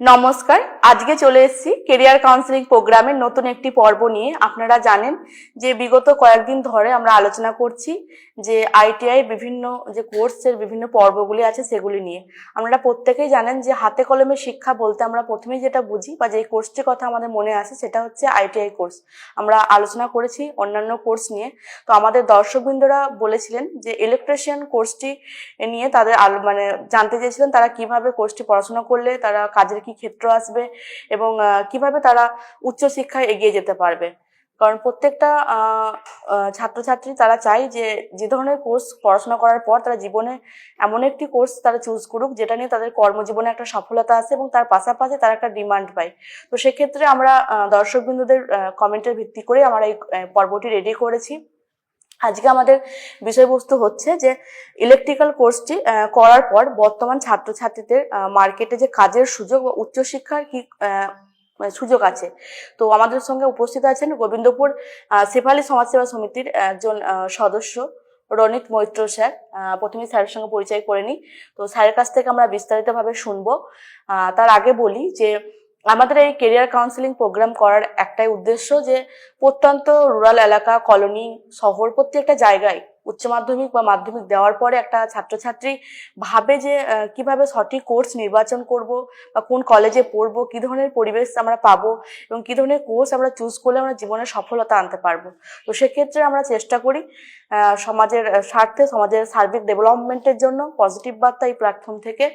নমস্কার, আজকে চলে এসেছি কেরিয়ার কাউন্সিলিং প্রোগ্রামের নতুন একটি পর্ব নিয়ে। আপনারা জানেন যে বিগত কয়েকদিন ধরে আমরা আলোচনা করছি যে আইটিআই বিভিন্ন যে কোর্সের বিভিন্ন পর্বগুলি আছে সেগুলি নিয়ে। আপনারা প্রত্যেকেই জানেন যে হাতে কলমে শিক্ষা বলতে আমরা প্রথমেই যেটা বুঝি বা যে কোর্সটির কথা আমাদের মনে আসে সেটা হচ্ছে আইটিআই কোর্স। আমরা আলোচনা করেছি অন্যান্য কোর্স নিয়ে। তো আমাদের দর্শকবৃন্দরা বলেছিলেন যে ইলেকট্রিশিয়ান কোর্সটি নিয়ে তাদের মানে জানতে চেয়েছিলেন তারা কীভাবে কোর্সটি পড়াশোনা করলে, তারা কাজের কি ক্ষেত্র আসবে এবং কীভাবে তারা উচ্চশিক্ষায় এগিয়ে যেতে পারবে? কারণ প্রত্যেকটা ছাত্রছাত্রী তারা চায় যে যে ধরনের কোর্স পড়াশোনা করার পর তারা জীবনে এমন একটি কোর্স তারা চুজ করুক যেটা নিয়ে তাদের কর্মজীবনে একটা সফলতা আসে এবং তার পাশাপাশি তারা একটা ডিমান্ড পায়। তো সেক্ষেত্রে আমরা দর্শকবৃন্দদের কমেন্টের ভিত্তি করে আমরা এই পর্বটি রেডি করেছি। আজকে আমাদের বিষয়বস্তু হচ্ছে যে ইলেকট্রিক্যাল কোর্সটি করার পর বর্তমান ছাত্রছাত্রীদের মার্কেটে যে কাজের সুযোগ বা উচ্চশিক্ষার কি সুযোগ আছে। তো আমাদের সঙ্গে উপস্থিত আছেন গোবিন্দপুর শেফালি সমাজসেবা সমিতির একজন সদস্য রনিত মৈত্র স্যার। প্রথমে স্যারের সঙ্গে পরিচয় করে নিই। তো স্যারের কাছ থেকে আমরা বিস্তারিতভাবে শুনব। তার আগে বলি যে আমাদের এই কেরিয়ার কাউন্সিলিং প্রোগ্রাম করার একটাই উদ্দেশ্য যে প্রত্যন্ত রুরাল এলাকা কলোনি শহর প্রত্যেকটা জায়গায় উচ্চ মাধ্যমিক বা মাধ্যমিক দেওয়ার পরে একটা ছাত্রছাত্রী ভাবে যে কীভাবে সঠিক কোর্স নির্বাচন করব বা কোন কলেজে পড়ব, কি ধরনের পরিবেশ আমরা পাবো এবং কি ধরনের কোর্স আমরা চুজ করলে আমরা জীবনে সফলতা আনতে পারব। তো সেক্ষেত্রে আমরা চেষ্টা করি সমাজের স্বার্থে, সমাজের সার্বিক ডেভেলপমেন্টের জন্য পজিটিভ বার্তা এই প্ল্যাটফর্ম থেকে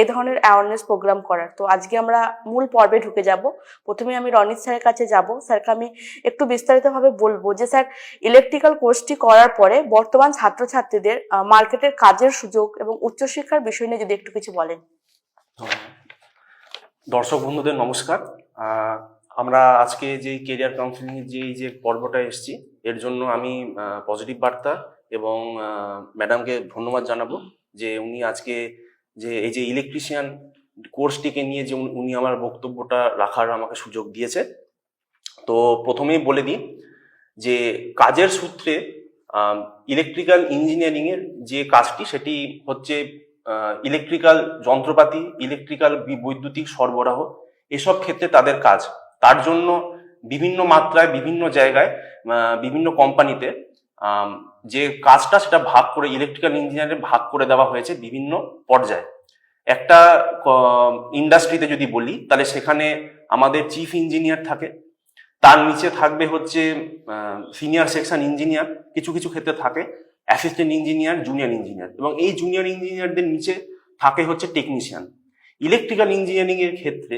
এই ধরনের অ্যাওয়ারনেস প্রোগ্রাম করার। তো আজকে আমরা মূল পর্বে ঢুকে যাব। প্রথমে আমি রনিত স্যারের কাছে যাব। স্যারকে আমি একটু বিস্তারিতভাবে বলব যে, স্যার ইলেকট্রিক্যাল কোর্সটি করার পরে বর্তমান ছাত্রছাত্রীদের মার্কেটের কাজের সুযোগ এবং উচ্চশিক্ষার বিষয় নিয়ে যদি একটু কিছু বলেন। দর্শক বন্ধুদের নমস্কার। আমরা আজকে যে কেরিয়ার কাউন্সিলিং যে যে পর্বটা এসেছি, এর জন্য আমি পজিটিভ বার্তা এবং ম্যাডামকে ধন্যবাদ জানাব যে উনি আজকে যে এই যে ইলেকট্রিশিয়ান কোর্সটিকে নিয়ে যে উনি আমার বক্তব্যটা রাখার আমাকে সুযোগ দিয়েছে। তো প্রথমেই বলে দিই যে কাজের সূত্রে ইলেকট্রিক্যাল ইঞ্জিনিয়ারিং এর যে কাজটি, সেটি হচ্ছে ইলেকট্রিক্যাল যন্ত্রপাতি ইলেকট্রিক্যাল বৈদ্যুতিক সরবরাহ, এসব ক্ষেত্রে তাদের কাজ। তার জন্য বিভিন্ন মাত্রায়, বিভিন্ন জায়গায় বিভিন্ন কোম্পানিতে যে কাজটা, সেটা ভাগ করে ইলেকট্রিক্যাল ইঞ্জিনিয়ারে ভাগ করে দেওয়া হয়েছে বিভিন্ন পর্যায়ে। একটা ইন্ডাস্ট্রিতে যদি বলি, তাহলে সেখানে আমাদের চিফ ইঞ্জিনিয়ার থাকে তার নিচে থাকবে হচ্ছে সিনিয়র সেকশন ইঞ্জিনিয়ার কিছু কিছু ক্ষেত্রে থাকে অ্যাসিস্ট্যান্ট ইঞ্জিনিয়ার জুনিয়র ইঞ্জিনিয়ার এবং এই জুনিয়র ইঞ্জিনিয়ারদের নিচে থাকে হচ্ছে টেকনিশিয়ান ইলেকট্রিক্যাল ইঞ্জিনিয়ারিং এর ক্ষেত্রে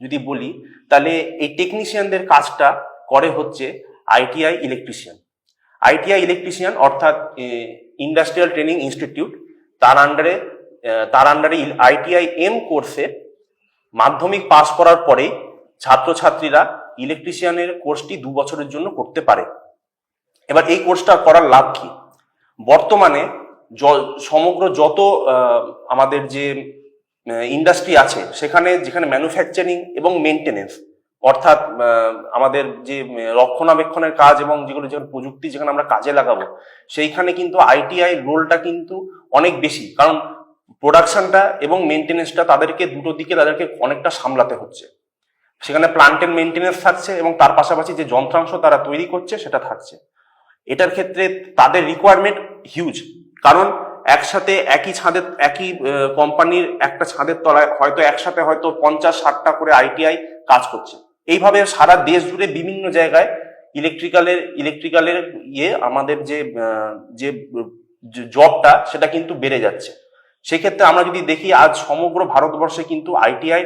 যদি বলি, তাহলে এই টেকনিশিয়ানদের কাজটা করে হচ্ছে আইটিআই ইলেকট্রিশিয়ান আইটিআই ইলেকট্রিশিয়ান অর্থাৎ ইন্ডাস্ট্রিয়াল ট্রেনিং ইনস্টিটিউট তার আন্ডারে তার আন্ডারে আইটিআই এম কোর্সে মাধ্যমিক পাশ করার পরেই ছাত্রছাত্রীরা ইলেকট্রিশিয়ানের কোর্সটি দু বছরের জন্য করতে পারে। এবার এই কোর্সটা করার লাভ কি? বর্তমানে সমগ্র যত আমাদের যে ইন্ডাস্ট্রি আছে, সেখানে, যেখানে ম্যানুফ্যাকচারিং এবং মেনটেনেন্স অর্থাৎ আমাদের যে রক্ষণাবেক্ষণের কাজ এবং যেগুলো যেগুলো প্রযুক্তি যেখানে আমরা কাজে লাগাবো, সেইখানে কিন্তু আইটিআই রোলটা কিন্তু অনেক বেশি। কারণ প্রোডাকশনটা এবং মেনটেনেন্সটা তাদেরকে দুটো দিকে তাদেরকে অনেকটা সামলাতে হচ্ছে। সেখানে প্লান্টের মেনটেনেন্স থাকছে এবং তার পাশাপাশি যে যন্ত্রাংশ তারা তৈরি করছে, সেটা থাকছে। এটার ক্ষেত্রে তাদের রিকোয়ারমেন্ট হিউজ কারণ একসাথে একই ছাদের, একই কোম্পানির একটা ছাদের তলায় হয়তো একসাথে হয়তো পঞ্চাশ, ষাটটা করে আইটিআই কাজ করছে। এইভাবে সারা দেশ জুড়ে বিভিন্ন জায়গায় ইলেকট্রিক্যালের ইলেকট্রিক্যালের ইয়ে আমাদের যে যে জবটা সেটা কিন্তু বেড়ে যাচ্ছে। সেক্ষেত্রে আমরা যদি দেখি, আজ সমগ্র ভারতবর্ষে কিন্তু আইটিআই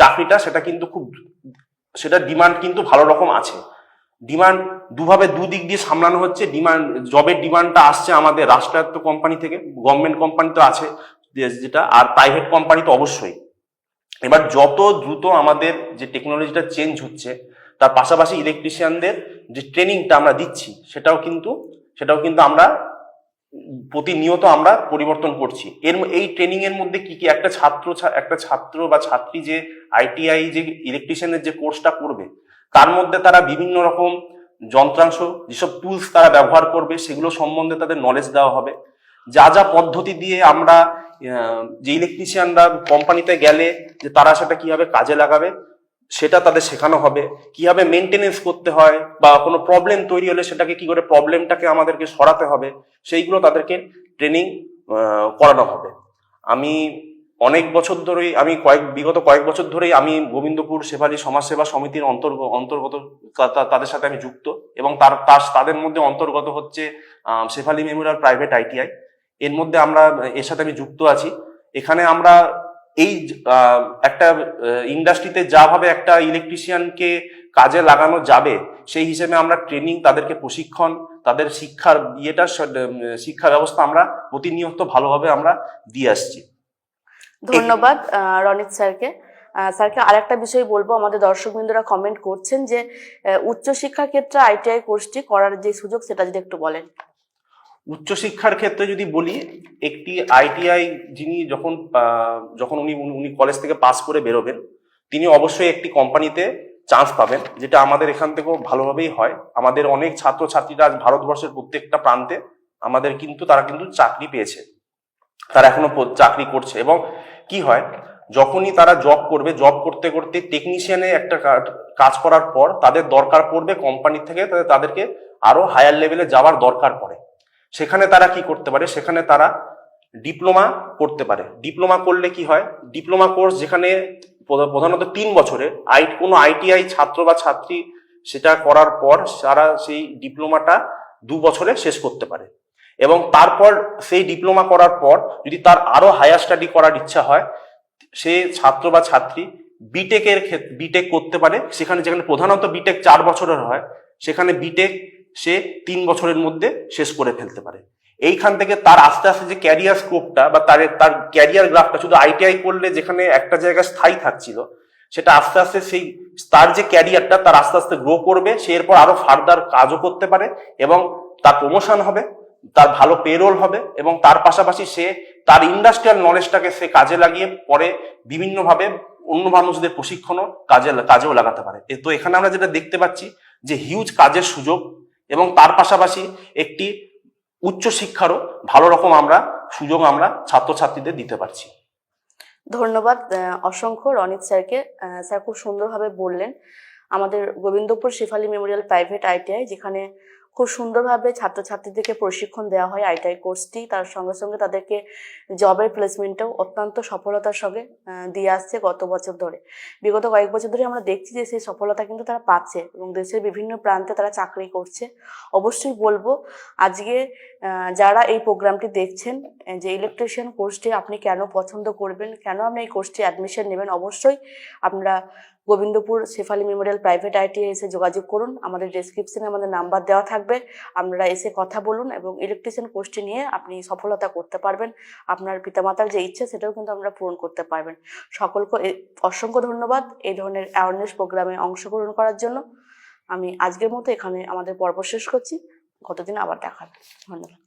চাকরিটা, সেটা কিন্তু খুব, সেটা ডিমান্ড কিন্তু ভালো রকম আছে। ডিমান্ড দুভাবে দুদিক দিয়ে সামলানো হচ্ছে। ডিমান্ড জবের ডিমান্ডটা আসছে আমাদের রাষ্ট্রায়ত্ত কোম্পানি থেকে গভর্নমেন্ট কোম্পানি তো আছে যেটা, আর প্রাইভেট কোম্পানি তো অবশ্যই। এবার যত দ্রুত আমাদের যে টেকনোলজিটা চেঞ্জ হচ্ছে, তার পাশাপাশি ইলেকট্রিশিয়ানদের যে ট্রেনিংটা আমরা দিচ্ছি, সেটাও কিন্তু সেটাও কিন্তু আমরা প্রতিনিয়ত আমরা পরিবর্তন করছি। এর এই ট্রেনিং এর মধ্যে কি কি? একটা ছাত্র একটা ছাত্র বা ছাত্রী যে আইটিআই যে ইলেকট্রিশিয়ানের যে কোর্সটা করবে, তার মধ্যে তারা বিভিন্ন রকম যন্ত্রাংশ, যেসব টুলস তারা ব্যবহার করবে, সেগুলো সম্বন্ধে তাদের নলেজ দেওয়া হবে। যা যা পদ্ধতি দিয়ে আমরা যে ইলেকট্রিশিয়ানরা কোম্পানিতে গেলে যে তারা সেটা কীভাবে কাজে লাগাবে সেটা তাদের শেখানো হবে। কীভাবে মেনটেনেন্স করতে হয় বা কোনো প্রবলেম তৈরি হলে সেটাকে কি করে প্রবলেমটাকে আমাদেরকে সরাতে হবে, সেইগুলো তাদেরকে ট্রেনিং করানো হবে। আমি অনেক বছর ধরেই, আমি কয়েক, বিগত কয়েক বছর ধরেই আমি গোবিন্দপুর সেবালী সমাজসেবা সমিতির অন্তর্গ, অন্তর্গত তা- তা- তাদের সাথে আমি যুক্ত এবং তার তার, তাদের মধ্যে অন্তর্গত হচ্ছে শেফালি মেমোরিয়াল প্রাইভেট আইটিআই এর মধ্যে আমরা, এর সাথে আমি যুক্ত আছি। এখানে আমরা এই একটা ইন্ডাস্ট্রিতে যাভাবে একটা ইলেকট্রিশিয়ানকে কাজে লাগানো যাবে, সেই হিসেবে আমরা ট্রেনিং তাদেরকে প্রশিক্ষণ, তাদের শিক্ষার ইয়েটা শিক্ষা ব্যবস্থা আমরা প্রতিনিয়ত ভালোভাবে আমরা দিয়ে আসছি। ধন্যবাদ রনিত স্যারকে। স্যারকে আরেকটা বিষয় বলব, আমাদের দর্শকবৃন্দরা কমেন্ট করছেন যে উচ্চশিক্ষার ক্ষেত্রে আইটিআই কোর্সটি করার যে সুযোগ, সেটা যদি একটু বলেন। উচ্চশিক্ষার ক্ষেত্রে যদি বলি, একটি আইটিআই যিনি যখন যখন উনি, উনি- কলেজ থেকে পাস করে বেরোবেন, তিনি অবশ্যই একটি কোম্পানিতে চান্স পাবেন, যেটা আমাদের এখান থেকেও ভালোভাবেই হয়। আমাদের অনেক ছাত্রছাত্রীরা আজ ভারতবর্ষের প্রত্যেকটা প্রান্তে আমাদের কিন্তু, তারা কিন্তু চাকরি পেয়েছে। তারা এখনও চাকরি করছে এবং কি হয়, যখনই তারা জব করবে জব করতে করতে টেকনিশিয়ানে একটা কাজ করার পর তাদের দরকার পড়বে কোম্পানি থেকে তাদেরকে আরও হায়ার লেভেলে যাওয়ার দরকার পড়ে। সেখানে তারা কি করতে পারে? সেখানে তারা ডিপ্লোমা করতে পারে। ডিপ্লোমা করলে কি হয়? ডিপ্লোমা কোর্স যেখানে প্রধা- প্রধানত তিন বছরের আই, কোনো আইটিআই ছাত্র বা ছাত্রী সেটা করার পর তারা সেই ডিপ্লোমাটা দু বছরে শেষ করতে পারে। এবং তারপর সেই ডিপ্লোমা করার পর যদি তার আরও হায়ার স্টাডি করার ইচ্ছা হয়, সে ছাত্র বা ছাত্রী বিটেকের ক্ষেত্রে বিটেক করতে পারে। সেখানে যেখানে প্রধানত বিটেক চার বছরের হয়, সেখানে বিটেক সে তিন বছরের মধ্যে শেষ করে ফেলতে পারে। এইখান থেকে তার আস্তে আস্তে যে ক্যারিয়ার স্কোপটা বা তার তার ক্যারিয়ার গ্রাফটা শুধু আইটিআই করলে যেখানে একটা জায়গায় স্থায়ী থাকছিল, সেটা আস্তে আস্তে সেই, তার যে ক্যারিয়ারটা তার আস্তে আস্তে গ্রো করবে, সে এরপর আরও ফার্দার কাজও করতে পারে এবং তার প্রমোশন হবে, তার ভালো পেরোল হবে এবং তার পাশাপাশি সে তার ইন্ডাস্ট্রিয়াল নলেজটাকে সে কাজে লাগিয়ে পরে বিভিন্নভাবে অন্য মানুষদের প্রশিক্ষণও কাজে, কাজেও লাগাতে পারে। তো এখানে আমরা যেটা দেখতে পাচ্ছি যে হিউজ কাজের সুযোগ এবং তার পাশাপাশি একটি উচ্চ শিক্ষারও ভালো রকম আমরা সুযোগ আমরা ছাত্রছাত্রীদের দিতে পারছি। ধন্যবাদ অসংখ্য রনিত স্যারকে। স্যার খুব সুন্দরভাবে বললেন। আমাদের Gobindapur Shefali memorial private ITI, যেখানে খুব সুন্দরভাবে ছাত্রছাত্রীদেরকে প্রশিক্ষণ দেওয়া হয় আইটিআই কোর্সটি। তার সঙ্গে সঙ্গে তাদেরকে জবের প্লেসমেন্টটাও অত্যন্ত সফলতার সঙ্গে দিয়ে আসছে গত বছর ধরে। বিগত কয়েক বছর ধরে আমরা দেখছি যে সেই সফলতা কিন্তু তারা পাচ্ছে এবং দেশের বিভিন্ন প্রান্তে তারা চাকরি করছে। অবশ্যই বলব, আজকে যারা এই প্রোগ্রামটি দেখছেন যে ইলেকট্রিশিয়ান কোর্সটি আপনি কেন পছন্দ করবেন, কেন আপনি এই কোর্সটি অ্যাডমিশন নেবেন, অবশ্যই আপনারা Gobindapur Shefali memorial private IT এসে যোগাযোগ করুন। আমাদের ডেসক্রিপশনে আমাদের নাম্বার দেওয়া থাকবে। আপনারা এসে কথা বলুন এবং ইলেকট্রিশিয়ান কোর্সটি নিয়ে আপনি সফলতা করতে পারবেন। আপনার পিতামাতার যে ইচ্ছে সেটাও কিন্তু আমরা পূরণ করতে পারবেন। সকলকে অসংখ্য ধন্যবাদ এই ধরনের অ্যাওয়ারনেস প্রোগ্রামে অংশগ্রহণ করার জন্য। আমি আজকের মতো এখানে আমাদের পর্ব শেষ করছি। কতদিন আবার দেখা ধন্যবাদ।